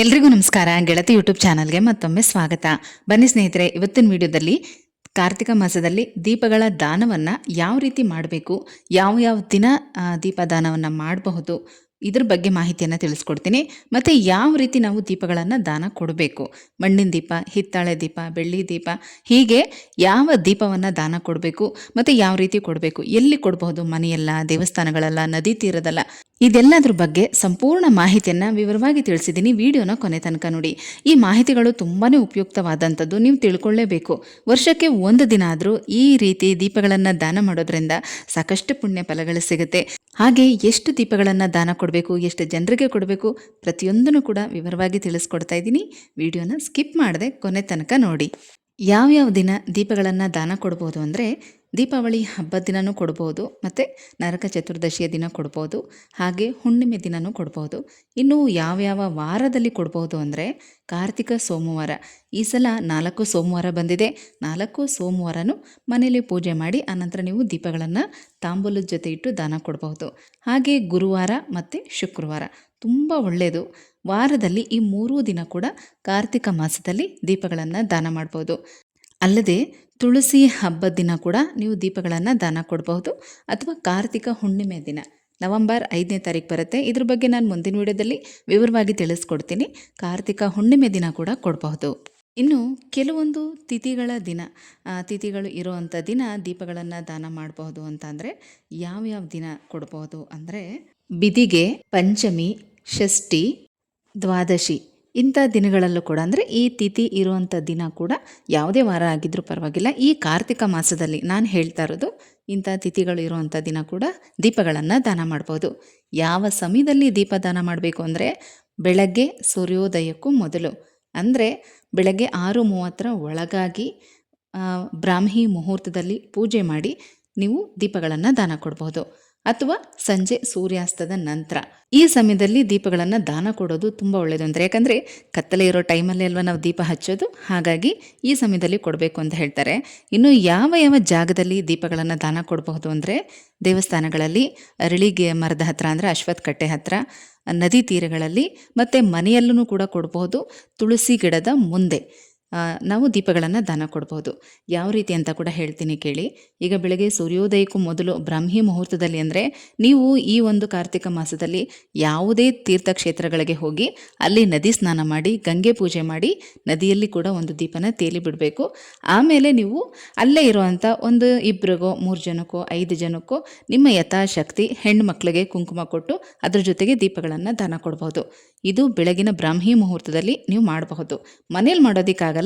ಎಲ್ರಿಗೂ ನಮಸ್ಕಾರ. ಗೆಳತಿ ಯೂಟ್ಯೂಬ್ ಚಾನಲ್ಗೆ ಮತ್ತೊಮ್ಮೆ ಸ್ವಾಗತ. ಬನ್ನಿ ಸ್ನೇಹಿತರೆ, ಇವತ್ತಿನ ವಿಡಿಯೋದಲ್ಲಿ ಕಾರ್ತಿಕ ಮಾಸದಲ್ಲಿ ದೀಪಗಳ ದಾನವನ್ನು ಯಾವ ರೀತಿ ಮಾಡಬೇಕು, ಯಾವ ಯಾವ ದಿನ ದೀಪ ದಾನವನ್ನು ಮಾಡಬಹುದು, ಇದ್ರ ಬಗ್ಗೆ ಮಾಹಿತಿಯನ್ನು ತಿಳಿಸ್ಕೊಡ್ತೀನಿ. ಮತ್ತು ಯಾವ ರೀತಿ ನಾವು ದೀಪಗಳನ್ನು ದಾನ ಕೊಡಬೇಕು, ಮಣ್ಣಿನ ದೀಪ, ಹಿತ್ತಾಳೆ ದೀಪ, ಬೆಳ್ಳಿ ದೀಪ, ಹೀಗೆ ಯಾವ ದೀಪವನ್ನು ದಾನ ಕೊಡಬೇಕು, ಮತ್ತು ಯಾವ ರೀತಿ ಕೊಡಬೇಕು, ಎಲ್ಲಿ ಕೊಡಬಹುದು ಮನೆಯಲ್ಲ, ದೇವಸ್ಥಾನಗಳಲ್ಲ, ನದಿ ತೀರದಲ್ಲ ಇದೆಲ್ಲದ್ರ ಬಗ್ಗೆ ಸಂಪೂರ್ಣ ಮಾಹಿತಿಯನ್ನು ವಿವರವಾಗಿ ತಿಳಿಸಿದ್ದೀನಿ. ವಿಡಿಯೋನ ಕೊನೆ ತನಕ ನೋಡಿ. ಈ ಮಾಹಿತಿಗಳು ತುಂಬಾ ಉಪಯುಕ್ತವಾದಂಥದ್ದು ನೀವು ತಿಳ್ಕೊಳ್ಳೇಬೇಕು. ವರ್ಷಕ್ಕೆ ಒಂದು ದಿನ ಆದರೂ ಈ ರೀತಿ ದೀಪಗಳನ್ನು ದಾನ ಮಾಡೋದ್ರಿಂದ ಸಾಕಷ್ಟು ಪುಣ್ಯ ಫಲಗಳು ಸಿಗುತ್ತೆ. ಹಾಗೆ ಎಷ್ಟು ದೀಪಗಳನ್ನು ದಾನ ಕೊಡಬೇಕು, ಎಷ್ಟು ಜನರಿಗೆ ಕೊಡಬೇಕು ಪ್ರತಿಯೊಂದನ್ನು ಕೂಡ ವಿವರವಾಗಿ ತಿಳಿಸ್ಕೊಡ್ತಾ ಇದ್ದೀನಿ. ವಿಡಿಯೋನ ಸ್ಕಿಪ್ ಮಾಡದೆ ಕೊನೆ ತನಕ ನೋಡಿ. ಯಾವ್ಯಾವ ದಿನ ದೀಪಗಳನ್ನು ದಾನ ಕೊಡ್ಬೋದು ಅಂದರೆ ದೀಪಾವಳಿ ಹಬ್ಬದ ದಿನವೂ ಕೊಡ್ಬೋದು, ಮತ್ತು ನರಕ ಚತುರ್ದಶಿಯ ದಿನ ಕೊಡ್ಬೋದು, ಹಾಗೆ ಹುಣ್ಣಿಮೆ ದಿನವೂ ಕೊಡ್ಬೋದು. ಇನ್ನು ಯಾವ್ಯಾವ ವಾರದಲ್ಲಿ ಕೊಡ್ಬೋದು ಅಂದರೆ ಕಾರ್ತಿಕ ಸೋಮವಾರ. ಈ ಸಲ ನಾಲ್ಕು ಸೋಮವಾರ ಬಂದಿದೆ. ನಾಲ್ಕು ಸೋಮವಾರನೂ ಮನೇಲಿ ಪೂಜೆ ಮಾಡಿ, ಆನಂತರ ನೀವು ದೀಪಗಳನ್ನು ತಾಂಬೂಲದ ಜೊತೆ ಇಟ್ಟು ದಾನ ಕೊಡ್ಬೋದು. ಹಾಗೆ ಗುರುವಾರ ಮತ್ತು ಶುಕ್ರವಾರ. ತುಂಬ ಒಳ್ಳೆಯದು ವಾರದಲ್ಲಿ ಈ ಮೂರೂ ದಿನ ಕೂಡ ಕಾರ್ತಿಕ ಮಾಸದಲ್ಲಿ ದೀಪಗಳನ್ನು ದಾನ ಮಾಡ್ಬೋದು. ಅಲ್ಲದೆ ತುಳಸಿ ಹಬ್ಬದ ದಿನ ಕೂಡ ನೀವು ದೀಪಗಳನ್ನು ದಾನ ಕೊಡಬಹುದು. ಅಥವಾ ಕಾರ್ತಿಕ ಹುಣ್ಣಿಮೆ ದಿನ, ನವಂಬರ್ ಐದನೇ ತಾರೀಕು ಬರುತ್ತೆ. ಇದ್ರ ಬಗ್ಗೆ ನಾನು ಮುಂದಿನ ವಿಡಿಯೋದಲ್ಲಿ ವಿವರವಾಗಿ ತಿಳಿಸ್ಕೊಡ್ತೀನಿ. ಕಾರ್ತಿಕ ಹುಣ್ಣಿಮೆ ದಿನ ಕೂಡ ಕೊಡಬಹುದು. ಇನ್ನು ಕೆಲವೊಂದು ತಿಥಿಗಳ ದಿನ ತಿಥಿಗಳು ಇರುವಂಥ ದಿನ ದೀಪಗಳನ್ನು ದಾನ ಮಾಡಬಹುದು ಅಂತಂದರೆ ಯಾವ್ಯಾವ ದಿನ ಕೊಡಬಹುದು ಅಂದರೆ ಬಿದಿಗೆ, ಪಂಚಮಿ, ಷಷ್ಠಿ ದ್ವಾದಶಿ. ಇಂಥ ದಿನಗಳಲ್ಲೂ ಕೂಡ, ಅಂದರೆ ಈ ತಿಥಿ ಇರುವಂಥ ದಿನ ಕೂಡ ಯಾವುದೇ ವಾರ ಆಗಿದ್ದರೂ ಪರವಾಗಿಲ್ಲ. ಈ ಕಾರ್ತಿಕ ಮಾಸದಲ್ಲಿ ನಾನು ಹೇಳ್ತಾ ಇರೋದು, ಇಂಥ ತಿಥಿಗಳು ಇರುವಂಥ ದಿನ ಕೂಡ ದೀಪಗಳನ್ನು ದಾನ ಮಾಡ್ಬೋದು. ಯಾವ ಸಮಯದಲ್ಲಿ ದೀಪ ದಾನ ಮಾಡಬೇಕು ಅಂದರೆ, ಬೆಳಗ್ಗೆ ಸೂರ್ಯೋದಯಕ್ಕೂ ಮೊದಲು. ಅಂದರೆ, ಬೆಳಗ್ಗೆ ಆರು ಮೂವತ್ತರ ಒಳಗಾಗಿ ಬ್ರಾಹ್ಮಿ ಮುಹೂರ್ತದಲ್ಲಿ ಪೂಜೆ ಮಾಡಿ ನೀವು ದೀಪಗಳನ್ನು ದಾನ ಕೊಡ್ಬೋದು. ಅಥವಾ ಸಂಜೆ ಸೂರ್ಯಾಸ್ತದ ನಂತರ. ಈ ಸಮಯದಲ್ಲಿ ದೀಪಗಳನ್ನು ದಾನ ಕೊಡೋದು ತುಂಬ ಒಳ್ಳೆಯದು ಅಂದರೆ ಯಾಕಂದರೆ ಕತ್ತಲೆ ಇರೋ ಟೈಮಲ್ಲಿ ಅಲ್ವಾ ನಾವು ದೀಪ ಹಚ್ಚೋದು? ಹಾಗಾಗಿ ಈ ಸಮಯದಲ್ಲಿ ಕೊಡಬೇಕು ಅಂತ ಹೇಳ್ತಾರೆ. ಇನ್ನು ಯಾವ ಯಾವ ಜಾಗದಲ್ಲಿ ದೀಪಗಳನ್ನು ದಾನ ಕೊಡಬಹುದು ಅಂದರೆ ದೇವಸ್ಥಾನಗಳಲ್ಲಿ ಅರಳಿಗೆ ಮರದ ಹತ್ರ ಅಂದರೆ ಅಶ್ವತ್ಥ ಕಟ್ಟೆ ಹತ್ರ, ನದಿ ತೀರಗಳಲ್ಲಿ ಮತ್ತು ಮನೆಯಲ್ಲೂ ಕೂಡ ಕೊಡಬಹುದು. ತುಳಸಿ ಗಿಡದ ಮುಂದೆ. ನಾವು ದೀಪಗಳನ್ನು ದಾನ ಕೊಡ್ಬೋದು. ಯಾವ ರೀತಿ ಅಂತ ಕೂಡ ಹೇಳ್ತೀನಿ ಕೇಳಿ. ಈಗ ಬೆಳಗ್ಗೆ ಸೂರ್ಯೋದಯಕ್ಕೂ ಮೊದಲು ಬ್ರಾಹ್ಮಿ ಮುಹೂರ್ತದಲ್ಲಿ ಅಂದರೆ ನೀವು ಈ ಒಂದು ಕಾರ್ತಿಕ ಮಾಸದಲ್ಲಿ ಯಾವುದೇ ತೀರ್ಥಕ್ಷೇತ್ರಗಳಿಗೆ ಹೋಗಿ ಅಲ್ಲಿ ನದಿ ಸ್ನಾನ ಮಾಡಿ, ಗಂಗೆ ಪೂಜೆ ಮಾಡಿ ನದಿಯಲ್ಲಿ ಕೂಡ ಒಂದು ದೀಪನ ತೇಲಿ ಬಿಡಬೇಕು. ಆಮೇಲೆ ನೀವು ಅಲ್ಲೇ ಇರುವಂಥ ಒಂದು ಇಬ್ಬರಿಗೋ ಮೂರು ಜನಕ್ಕೋ, ಐದು ಜನಕ್ಕೋ ನಿಮ್ಮ ಯಥಾಶಕ್ತಿ ಹೆಣ್ಣು ಮಕ್ಕಳಿಗೆ ಕುಂಕುಮ ಕೊಟ್ಟು ಅದ್ರ ಜೊತೆಗೆ ದೀಪಗಳನ್ನು ದಾನ ಕೊಡ್ಬೋದು. ಇದು ಬೆಳಗಿನ ಬ್ರಾಹ್ಮಿ ಮುಹೂರ್ತದಲ್ಲಿ ನೀವು ಮಾಡಬಹುದು. ಮನೇಲಿ ಮಾಡೋದಕ್ಕಾಗಲ್ಲ.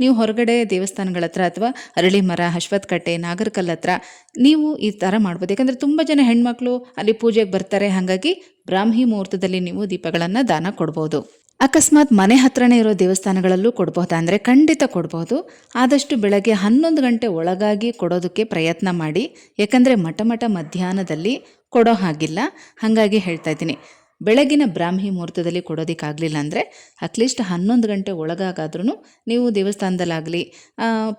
ನೀವು ಹೊರಗಡೆ ದೇವಸ್ಥಾನಗಳ ಹತ್ರ ಅಥವಾ ಅರಳಿ ಮರ ಅಶ್ವತ್ಥ ಕಟ್ಟೆ ನಾಗರಕಲ್ ಹತ್ರ ನೀವು ಈ ಥರ ಮಾಡ್ಬೋದು. ಯಾಕಂದರೆ ತುಂಬ ಜನ ಹೆಣ್ಮಕ್ಳು ಅಲ್ಲಿ ಪೂಜೆಗೆ ಬರ್ತಾರೆ. ಹಾಗಾಗಿ ಬ್ರಾಹ್ಮಿ ಮುಹೂರ್ತದಲ್ಲಿ ನೀವು ದೀಪಗಳನ್ನು ದಾನ ಕೊಡ್ಬೋದು. ಅಕಸ್ಮಾತ್ ಮನೆ ಹತ್ರನೇ ಇರೋ ದೇವಸ್ಥಾನಗಳಲ್ಲೂ ಕೊಡ್ಬೋದಾ? ಅಂದರೆ ಖಂಡಿತ ಕೊಡ್ಬೋದು. ಆದಷ್ಟು ಬೆಳಗ್ಗೆ ಹನ್ನೊಂದು ಗಂಟೆ ಒಳಗಾಗಿ ಕೊಡೋದಕ್ಕೆ ಪ್ರಯತ್ನ ಮಾಡಿ. ಯಾಕಂದರೆ ಮಠ ಮಠ ಮಧ್ಯಾಹ್ನದಲ್ಲಿ ಕೊಡೋ ಹಾಗಿಲ್ಲ. ಹಾಗಾಗಿ ಹೇಳ್ತಾ ಇದ್ದೀನಿ. ಬೆಳಗಿನ ಬ್ರಾಹ್ಮಿ ಮುಹೂರ್ತದಲ್ಲಿ ಕೊಡೋದಕ್ಕಾಗಲಿಲ್ಲ ಅಂದರೆ ಅಟ್ಲೀಸ್ಟ್ ಹನ್ನೊಂದು ಗಂಟೆ ಒಳಗಾಗಾದ್ರೂ ನೀವು ದೇವಸ್ಥಾನದಲ್ಲಾಗಲಿ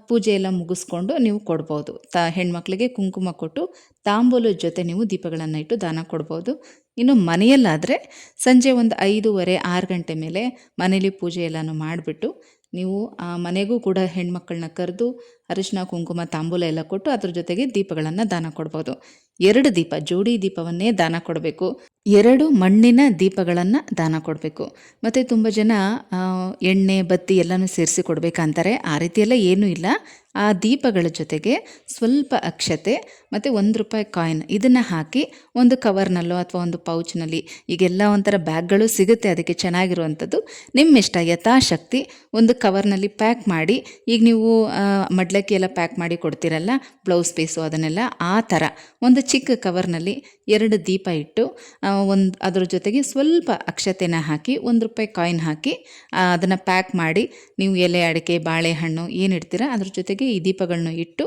ಪೂಜೆ ಎಲ್ಲ ಮುಗಿಸ್ಕೊಂಡು ನೀವು ಕೊಡ್ಬೋದು. ತ, ಹೆಣ್ಮಕ್ಳಿಗೆ ಕುಂಕುಮ ಕೊಟ್ಟು ತಾಂಬೂಲದ ಜೊತೆ ನೀವು ದೀಪಗಳನ್ನು ಇಟ್ಟು ದಾನ ಕೊಡ್ಬೋದು. ಇನ್ನು ಮನೆಯಲ್ಲಾದರೆ ಸಂಜೆ ಒಂದು ಐದೂವರೆ, ಆರು ಗಂಟೆ ಮೇಲೆ ಮನೇಲಿ ಪೂಜೆ ಎಲ್ಲನೂ ಮಾಡಿಬಿಟ್ಟು ನೀವು, ಆ, ಮನೆಗೂ ಕೂಡ ಹೆಣ್ಮಕ್ಕಳನ್ನ ಕರೆದು ಅರಿಶಿನ, ಕುಂಕುಮ, ತಾಂಬೂಲ ಎಲ್ಲ ಕೊಟ್ಟು ಅದ್ರ ಜೊತೆಗೆ ದೀಪಗಳನ್ನು ದಾನ ಕೊಡ್ಬೋದು. ಎರಡು ದೀಪ, ಜೋಡಿ ದೀಪವನ್ನೇ ದಾನ ಕೊಡಬೇಕು. ಎರಡು ಮಣ್ಣಿನ ದೀಪಗಳನ್ನು ದಾನ ಕೊಡಬೇಕು. ಮತ್ತು ತುಂಬ ಜನ ಎಣ್ಣೆ, ಬತ್ತಿ ಎಲ್ಲನೂ ಸೇರಿಸಿ ಕೊಡಬೇಕಂತಾರೆ. ಆ ರೀತಿಯೆಲ್ಲ ಏನೂ ಇಲ್ಲ. ಆ ದೀಪಗಳ ಜೊತೆಗೆ ಸ್ವಲ್ಪ ಅಕ್ಷತೆ ಮತ್ತು ಒಂದು ರೂಪಾಯಿ ಕಾಯಿನ್ ಇದನ್ನು ಹಾಕಿ ಒಂದು ಕವರ್ನಲ್ಲೋ ಅಥವಾ ಒಂದು ಪೌಚ್ನಲ್ಲಿ ಈಗೆಲ್ಲ ಒಂಥರ ಬ್ಯಾಗ್ಗಳು ಸಿಗುತ್ತೆ ಅದಕ್ಕೆ ಚೆನ್ನಾಗಿರುವಂಥದ್ದು. ನಿಮ್ಮ ಇಷ್ಟ ಯಥಾಶಕ್ತಿ ಒಂದು ಕವರ್ನಲ್ಲಿ ಪ್ಯಾಕ್ ಮಾಡಿ ಈಗ ನೀವು ಮಡ್ಲಕ್ಕಿ ಎಲ್ಲ ಪ್ಯಾಕ್ ಮಾಡಿ ಕೊಡ್ತೀರಲ್ಲ, ಬ್ಲೌಸ್ ಪೀಸು ಅದನ್ನೆಲ್ಲ ಆ ಥರ ಒಂದು ಚಿಕ್ಕ ಕವರ್ನಲ್ಲಿ ಎರಡು ದೀಪ ಇಟ್ಟು ಒಂದು ಅದ್ರ ಜೊತೆಗೆ ಸ್ವಲ್ಪ ಅಕ್ಷತೆನ ಹಾಕಿ ಒಂದು ರೂಪಾಯಿ ಕಾಯಿನ್ ಹಾಕಿ ಅದನ್ನು ಪ್ಯಾಕ್ ಮಾಡಿ ನೀವು ಎಲೆ, ಅಡಿಕೆ, ಬಾಳೆಹಣ್ಣು ಏನು ಇಡ್ತೀರ ಅದ್ರ ಜೊತೆಗೆ ಈ ದೀಪಗಳನ್ನು ಇಟ್ಟು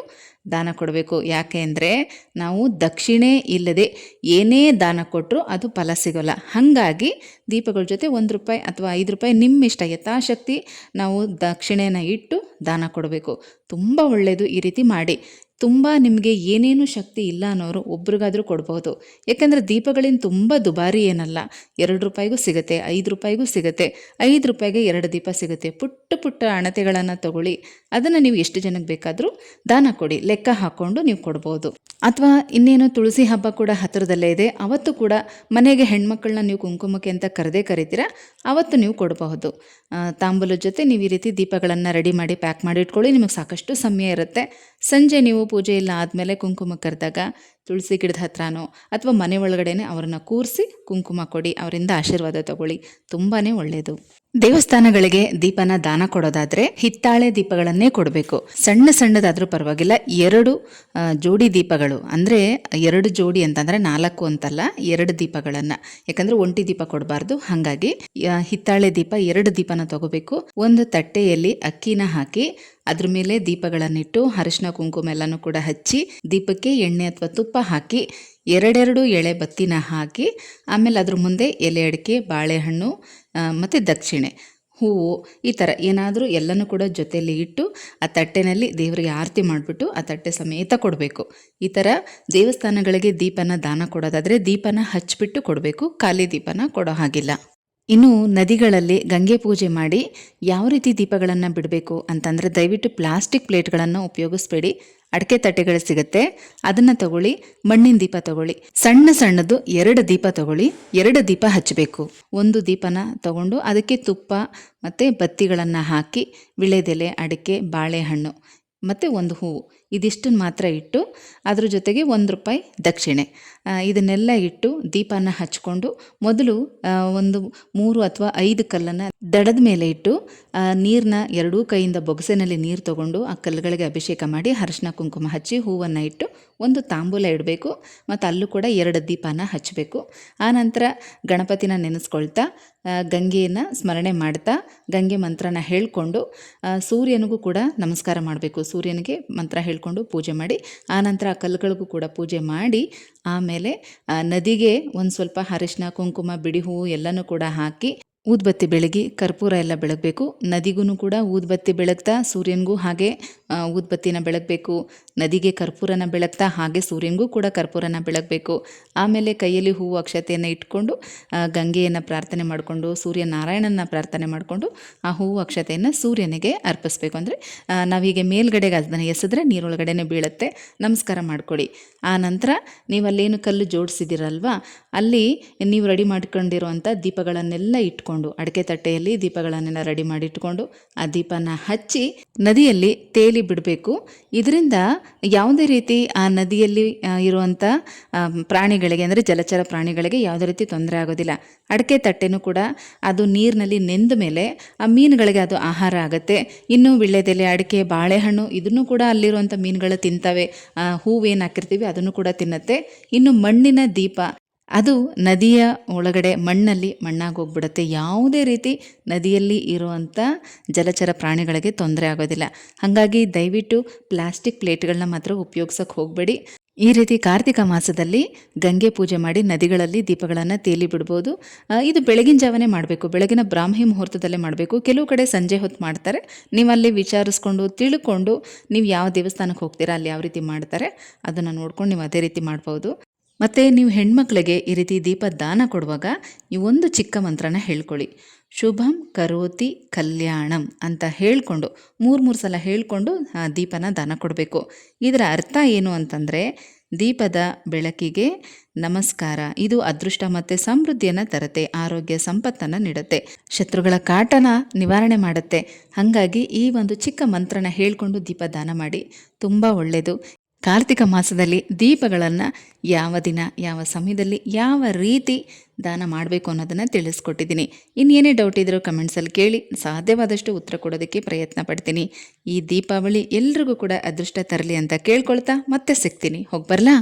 ದಾನ ಕೊಡಬೇಕು. ಯಾಕೆ ಅಂದರೆ ನಾವು ದಕ್ಷಿಣೆ ಇಲ್ಲದೆ ಏನೇ ದಾನ ಕೊಟ್ಟರು ಅದು ಫಲ ಸಿಗೋಲ್ಲ. ಹಾಗಾಗಿ ದೀಪಗಳ ಜೊತೆ ಒಂದು ರೂಪಾಯಿ ಅಥವಾ ಐದು ರೂಪಾಯಿ ನಿಮ್ಮ ಇಷ್ಟ ಯಥಾಶಕ್ತಿ ನಾವು ದಕ್ಷಿಣೆನ ಇಟ್ಟು ದಾನ ಕೊಡಬೇಕು. ತುಂಬ ಒಳ್ಳೆಯದು ಈ ರೀತಿ ಮಾಡಿ. ತುಂಬ ನಿಮಗೆ ಏನೇನು ಶಕ್ತಿ ಇಲ್ಲ ಅನ್ನೋರು ಒಬ್ರಿಗಾದರೂ ಕೊಡ್ಬೋದು. ಯಾಕಂದರೆ ದೀಪಗಳಿಂದ ತುಂಬ ದುಬಾರಿ ಏನಲ್ಲ. ಎರಡು ರೂಪಾಯಿಗೂ ಸಿಗುತ್ತೆ, ಐದು ರೂಪಾಯಿಗೂ ಸಿಗುತ್ತೆ, ಐದು ರೂಪಾಯಿಗೆ ಎರಡು ದೀಪ ಸಿಗುತ್ತೆ. ಪುಟ್ಟ ಪುಟ್ಟ ಅಣತೆಗಳನ್ನು ತಗೊಳ್ಳಿ. ಅದನ್ನು ನೀವು ಎಷ್ಟು ಜನಕ್ಕೆ ಬೇಕಾದರೂ ದಾನ ಕೊಡಿ, ಲೆಕ್ಕ ಹಾಕ್ಕೊಂಡು ನೀವು ಕೊಡ್ಬೋದು. ಅಥವಾ ಇನ್ನೇನು ತುಳಸಿ ಹಬ್ಬ ಕೂಡ ಹತ್ತಿರದಲ್ಲೇ ಇದೆ. ಅವತ್ತು ಕೂಡ ಮನೆಗೆ ಹೆಣ್ಮಕ್ಳನ್ನ ನೀವು ಕುಂಕುಮಕ್ಕೆ ಅಂತ ಕರೆದೇ ಕರಿತೀರಾ? ಅವತ್ತು ನೀವು ಕೊಡಬಹುದು. ತಾಂಬೂಲದ ಜೊತೆ ನೀವು ಈ ರೀತಿ ದೀಪಗಳನ್ನು ರೆಡಿ ಮಾಡಿ, ಪ್ಯಾಕ್ ಮಾಡಿ ಇಟ್ಕೊಳ್ಳಿ. ನಿಮಗೆ ಸಾಕಷ್ಟು ಸಮಯ ಇರುತ್ತೆ. ಸಂಜೆ ನೀವು ಪೂಜೆ ಎಲ್ಲ ಆದಮೇಲೆ ಕುಂಕುಮ ಕರೆದಾಗ ತುಳಸಿ ಗಿಡದ ಹತ್ರನೋ ಅಥವಾ ಮನೆ ಒಳಗಡೆನೆ ಅವರನ್ನು ಕೂರಿಸಿ ಕುಂಕುಮ ಕೊಡಿ, ಅವರಿಂದ ಆಶೀರ್ವಾದ ತಗೊಳ್ಳಿ. ತುಂಬಾ ಒಳ್ಳೆಯದು ದೇವಸ್ಥಾನಗಳಿಗೆ ದೀಪನ ದಾನ ಕೊಡೋದಾದ್ರೆ ಹಿತ್ತಾಳೆ ದೀಪಗಳನ್ನೇ ಕೊಡಬೇಕು. ಸಣ್ಣ ಸಣ್ಣದಾದ್ರೂ ಪರವಾಗಿಲ್ಲ, ಎರಡು ಜೋಡಿ ದೀಪಗಳು. ಅಂದರೆ ಎರಡು ಜೋಡಿ ಅಂತಂದರೆ ನಾಲ್ಕು ಅಂತಲ್ಲ, ಎರಡು ದೀಪಗಳನ್ನು. ಯಾಕಂದರೆ ಒಂಟಿ ದೀಪ ಕೊಡಬಾರ್ದು. ಹಾಗಾಗಿ ಹಿತ್ತಾಳೆ ದೀಪ ಎರಡು ದೀಪನ ತಗೋಬೇಕು. ಒಂದು ತಟ್ಟೆಯಲ್ಲಿ ಅಕ್ಕಿನ ಹಾಕಿ ಅದ್ರ ಮೇಲೆ ದೀಪಗಳನ್ನಿಟ್ಟು ಅರಿಶಿನ ಕುಂಕುಮ ಎಲ್ಲನೂ ಕೂಡ ಹಚ್ಚಿ ದೀಪಕ್ಕೆ ಎಣ್ಣೆ ಅಥವಾ ತುಪ್ಪ ಹಾಕಿ ಎರಡೆರಡು ಎಳೆ ಬತ್ತಿನ ಹಾಕಿ ಆಮೇಲೆ ಅದ್ರ ಮುಂದೆ ಎಲೆ ಅಡಿಕೆ, ಬಾಳೆಹಣ್ಣು ಮತ್ತು ದಕ್ಷಿಣೆ, ಹೂವು ಈ ಥರ ಏನಾದರೂ ಎಲ್ಲನೂ ಕೂಡ ಜೊತೆಯಲ್ಲಿ ಇಟ್ಟು ಆ ತಟ್ಟೆನಲ್ಲಿ ದೇವರಿಗೆ ಆರತಿ ಮಾಡಿಬಿಟ್ಟು ಆ ತಟ್ಟೆ ಸಮೇತ ಕೊಡಬೇಕು. ಈ ಥರ ದೇವಸ್ಥಾನಗಳಿಗೆ ದೀಪನ ದಾನ ಕೊಡೋದಾದರೆ ದೀಪನ ಹಚ್ಚಿಬಿಟ್ಟು ಕೊಡಬೇಕು. ಖಾಲಿ ದೀಪನ ಕೊಡೋ ಹಾಗಿಲ್ಲ. ಇನ್ನು ನದಿಗಳಲ್ಲಿ ಗಂಗೆ ಪೂಜೆ ಮಾಡಿ ಯಾವ ರೀತಿ ದೀಪಗಳನ್ನು ಬಿಡಬೇಕು ಅಂತಂದರೆ ದಯವಿಟ್ಟು ಪ್ಲಾಸ್ಟಿಕ್ ಪ್ಲೇಟ್ಗಳನ್ನು ಉಪಯೋಗಿಸ್ಬೇಡಿ. ಅಡಕೆ ತಟ್ಟೆಗಳು ಸಿಗುತ್ತೆ. ಅದನ್ನು ತಗೊಳ್ಳಿ. ಮಣ್ಣಿನ ದೀಪ ತಗೊಳ್ಳಿ. ಸಣ್ಣ ಸಣ್ಣದು ಎರಡು ದೀಪ ತಗೊಳ್ಳಿ. ಎರಡು ದೀಪ ಹಚ್ಚಬೇಕು. ಒಂದು ದೀಪನ ತಗೊಂಡು ಅದಕ್ಕೆ ತುಪ್ಪ ಮತ್ತು ಬತ್ತಿಗಳನ್ನು ಹಾಕಿ ವಿಳೆದೆಲೆ ಅಡಿಕೆ, ಬಾಳೆಹಣ್ಣು ಮತ್ತು ಒಂದು ಹೂವು. ಇದಿಷ್ಟನ್ನು ಮಾತ್ರ ಇಟ್ಟು ಅದ್ರ ಜೊತೆಗೆ ಒಂದು ರೂಪಾಯಿ ದಕ್ಷಿಣೆ. ಇದನ್ನೆಲ್ಲ ಇಟ್ಟು ದೀಪನ ಹಚ್ಕೊಂಡು ಮೊದಲು ಒಂದು ಮೂರು ಅಥವಾ ಐದು ಕಲ್ಲನ್ನು ದಡದ ಮೇಲೆ ಇಟ್ಟು ನೀರನ್ನ ಎರಡೂ ಕೈಯಿಂದ ಬೊಗಸೆನಲ್ಲಿ ನೀರು ತಗೊಂಡು ಆ ಕಲ್ಲುಗಳಿಗೆ ಅಭಿಷೇಕ ಮಾಡಿ ಅರಿಶಿನ ಕುಂಕುಮ ಹಚ್ಚಿ ಹೂವನ್ನು ಇಟ್ಟು ಒಂದು ತಾಂಬೂಲ ಇಡಬೇಕು ಮತ್ತು ಅಲ್ಲೂ ಕೂಡ ಎರಡು ದೀಪನ ಹಚ್ಚಬೇಕು ಆನಂತರ ಗಣಪತಿನ ನೆನೆಸ್ಕೊಳ್ತಾ ಗಂಗೆಯನ್ನು ಸ್ಮರಣೆ ಮಾಡ್ತಾ, ಗಂಗೆ ಮಂತ್ರನ ಹೇಳಿಕೊಂಡು ಸೂರ್ಯನಿಗೂ ಕೂಡ ನಮಸ್ಕಾರ ಮಾಡಬೇಕು. ಸೂರ್ಯನಿಗೆ ಮಂತ್ರ ಹೇಳ್ಕೊಂಡು ಪೂಜೆ ಮಾಡಿ ಆನಂತರ ಆ ಕಲ್ಲುಗಳಿಗೂ ಕೂಡ ಪೂಜೆ ಮಾಡಿ, ಆಮೇಲೆ ನದಿಗೆ ಒಂದು ಸ್ವಲ್ಪ ಅರಿಶಿನ ಕುಂಕುಮ, ಬಿಡಿ ಹೂವು ಎಲ್ಲನೂ ಕೂಡ ಹಾಕಿ ಊದ್ಬತ್ತಿ ಬೆಳಗಿ ಕರ್ಪೂರ ಎಲ್ಲ ಬೆಳಗಬೇಕು. ನದಿಗೂ ಕೂಡ ಊದ್ಬತ್ತಿ ಬೆಳಗ್ತಾ, ಸೂರ್ಯನಿಗೂ ಹಾಗೆ ಊದ್ಬತ್ತಿನ ಬೆಳಗಬೇಕು. ನದಿಗೆ ಕರ್ಪೂರನ ಬೆಳಗ್ತಾ, ಹಾಗೆ ಸೂರ್ಯನಿಗೂ ಕೂಡ ಕರ್ಪೂರನ ಬೆಳಗಬೇಕು. ಆಮೇಲೆ ಕೈಯಲ್ಲಿ ಹೂವು ಅಕ್ಷತೆಯನ್ನು ಇಟ್ಕೊಂಡು ಗಂಗೆಯನ್ನು ಪ್ರಾರ್ಥನೆ ಮಾಡಿಕೊಂಡು ಸೂರ್ಯನಾರಾಯಣನ ಪ್ರಾರ್ಥನೆ ಮಾಡಿಕೊಂಡು, ಆ ಹೂವು ಅಕ್ಷತೆಯನ್ನು ಸೂರ್ಯನಿಗೆ ಅರ್ಪಿಸ್ಬೇಕು. ಅಂದರೆ ನಾವೀಗ ಮೇಲ್ಗಡೆಗೆ ಅದನ್ನು ಎಸೆದ್ರೆ ನೀರೊಳಗಡೆನೆ ಬೀಳುತ್ತೆ. ನಮಸ್ಕಾರ ಮಾಡಿಕೊಡಿ. ಆ ನಂತರ ನೀವು ಅಲ್ಲೇನು ಕಲ್ಲು ಜೋಡಿಸಿದಿರಲ್ವ, ಅಲ್ಲಿ ನೀವು ರೆಡಿ ಮಾಡ್ಕೊಂಡಿರುವಂಥ ದೀಪಗಳನ್ನೆಲ್ಲ ಇಟ್ಕೊಂಡು ಅಡಿಕೆ ತಟ್ಟೆಯಲ್ಲಿ ದೀಪಗಳನ್ನೆಲ್ಲ ರೆಡಿ ಮಾಡಿ ಇಟ್ಕೊಂಡು ಆ ದೀಪನ ಹಚ್ಚಿ ನದಿಯಲ್ಲಿ ತೇಲಿ ಬಿಡಬೇಕು. ಇದರಿಂದ ಯಾವುದೇ ರೀತಿ ಆ ನದಿಯಲ್ಲಿ ಇರುವಂಥ ಪ್ರಾಣಿಗಳಿಗೆ, ಅಂದರೆ ಜಲಚರ ಪ್ರಾಣಿಗಳಿಗೆ ಯಾವುದೇ ರೀತಿ ತೊಂದರೆ ಆಗೋದಿಲ್ಲ. ಅಡಿಕೆ ತಟ್ಟೆನೂ ಕೂಡ ಅದು ನೀರಿನಲ್ಲಿ ನೆಂದ ಮೇಲೆ ಆ ಮೀನುಗಳಿಗೆ ಅದು ಆಹಾರ ಆಗುತ್ತೆ. ಇನ್ನು ವಿಳ್ಳೆದೆಲೆ ಅಡಿಕೆ, ಬಾಳೆಹಣ್ಣು, ಇದನ್ನು ಕೂಡ ಅಲ್ಲಿರುವಂಥ ಮೀನುಗಳು ತಿಂತವೆ. ಹೂವೇನು ಹಾಕಿರ್ತೀವಿ ಅದನ್ನು ಕೂಡ ತಿನ್ನುತ್ತೆ. ಇನ್ನು ಮಣ್ಣಿನ ದೀಪ ಅದು ನದಿಯ ಒಳಗಡೆ ಮಣ್ಣಲ್ಲಿ ಮಣ್ಣಾಗಿ ಹೋಗ್ಬಿಡುತ್ತೆ ಯಾವುದೇ ರೀತಿ ನದಿಯಲ್ಲಿ ಇರುವಂಥ ಜಲಚರ ಪ್ರಾಣಿಗಳಿಗೆ ತೊಂದರೆ ಆಗೋದಿಲ್ಲ. ಹಾಗಾಗಿ ದಯವಿಟ್ಟು ಪ್ಲಾಸ್ಟಿಕ್ ಪ್ಲೇಟ್ಗಳನ್ನ ಮಾತ್ರ ಉಪಯೋಗಿಸೋಕೆ ಹೋಗಬೇಡಿ. ಈ ರೀತಿ ಕಾರ್ತಿಕ ಮಾಸದಲ್ಲಿ ಗಂಗೆ ಪೂಜೆ ಮಾಡಿ ನದಿಗಳಲ್ಲಿ ದೀಪಗಳನ್ನು ತೇಲಿ ಬಿಡ್ಬೋದು. ಇದು ಬೆಳಗಿನ ಜಾವನೇ ಮಾಡಬೇಕು. ಬೆಳಗಿನ ಬ್ರಾಹ್ಮಿ ಮುಹೂರ್ತದಲ್ಲೇ ಮಾಡಬೇಕು. ಕೆಲವು ಕಡೆ ಸಂಜೆ ಹೊತ್ತು ಮಾಡ್ತಾರೆ. ನೀವು ಅಲ್ಲಿ ವಿಚಾರಿಸ್ಕೊಂಡು, ತಿಳ್ಕೊಂಡು ನೀವು ಯಾವ ದೇವಸ್ಥಾನಕ್ಕೆ ಹೋಗ್ತೀರಾ, ಅಲ್ಲಿ ಯಾವ ರೀತಿ ಮಾಡ್ತಾರೆ, ಅದನ್ನು ನೋಡ್ಕೊಂಡು ನೀವು ಅದೇ ರೀತಿ ಮಾಡ್ಬೋದು. ಮತ್ತು ನೀವು ಹೆಣ್ಮಕ್ಳಿಗೆ ಈ ರೀತಿ ದೀಪ ದಾನ ಕೊಡುವಾಗ ಈ ಒಂದು ಚಿಕ್ಕ ಮಂತ್ರನ ಹೇಳ್ಕೊಳ್ಳಿ. ಶುಭಂ ಕರೋತಿ ಕಲ್ಯಾಣಂ ಅಂತ ಹೇಳ್ಕೊಂಡು ಮೂರು ಮೂರು ಸಲ ಹೇಳ್ಕೊಂಡು ದೀಪನ ದಾನ ಕೊಡಬೇಕು. ಇದರ ಅರ್ಥ ಏನು ಅಂತಂದರೆ, ದೀಪದ ಬೆಳಕಿಗೆ ನಮಸ್ಕಾರ. ಇದು ಅದೃಷ್ಟ ಮತ್ತು ಸಮೃದ್ಧಿಯನ್ನು ತರುತ್ತೆ, ಆರೋಗ್ಯ ಸಂಪತ್ತನ್ನು ನೀಡುತ್ತೆ, ಶತ್ರುಗಳ ಕಾಟನ ನಿವಾರಣೆ ಮಾಡುತ್ತೆ. ಹಾಗಾಗಿ ಈ ಒಂದು ಚಿಕ್ಕ ಮಂತ್ರನ ಹೇಳ್ಕೊಂಡು ದೀಪ ದಾನ ಮಾಡಿ, ತುಂಬ ಒಳ್ಳೆಯದು ಕಾರ್ತಿಕ ಮಾಸದಲ್ಲಿ ದೀಪಗಳನ್ನು ಯಾವ ದಿನ, ಯಾವ ಸಮಯದಲ್ಲಿ, ಯಾವ ರೀತಿ ದಾನ ಮಾಡಬೇಕು ಅನ್ನೋದನ್ನು ತಿಳಿಸ್ಕೊಟ್ಟಿದ್ದೀನಿ. ಇನ್ನೇನೇ ಡೌಟ್ ಇದ್ದರೂ ಕಮೆಂಟ್ಸಲ್ಲಿ ಕೇಳಿ, ಸಾಧ್ಯವಾದಷ್ಟು ಉತ್ತರ ಕೊಡೋದಕ್ಕೆ ಪ್ರಯತ್ನ ಪಡ್ತೀನಿ. ಈ ದೀಪಾವಳಿ ಎಲ್ರಿಗೂ ಕೂಡ ಅದೃಷ್ಟ ತರಲಿ ಅಂತ ಕೇಳ್ಕೊಳ್ತಾ ಮತ್ತೆ ಸಿಗ್ತೀನಿ. ಹೋಗಿ ಬರಲಾ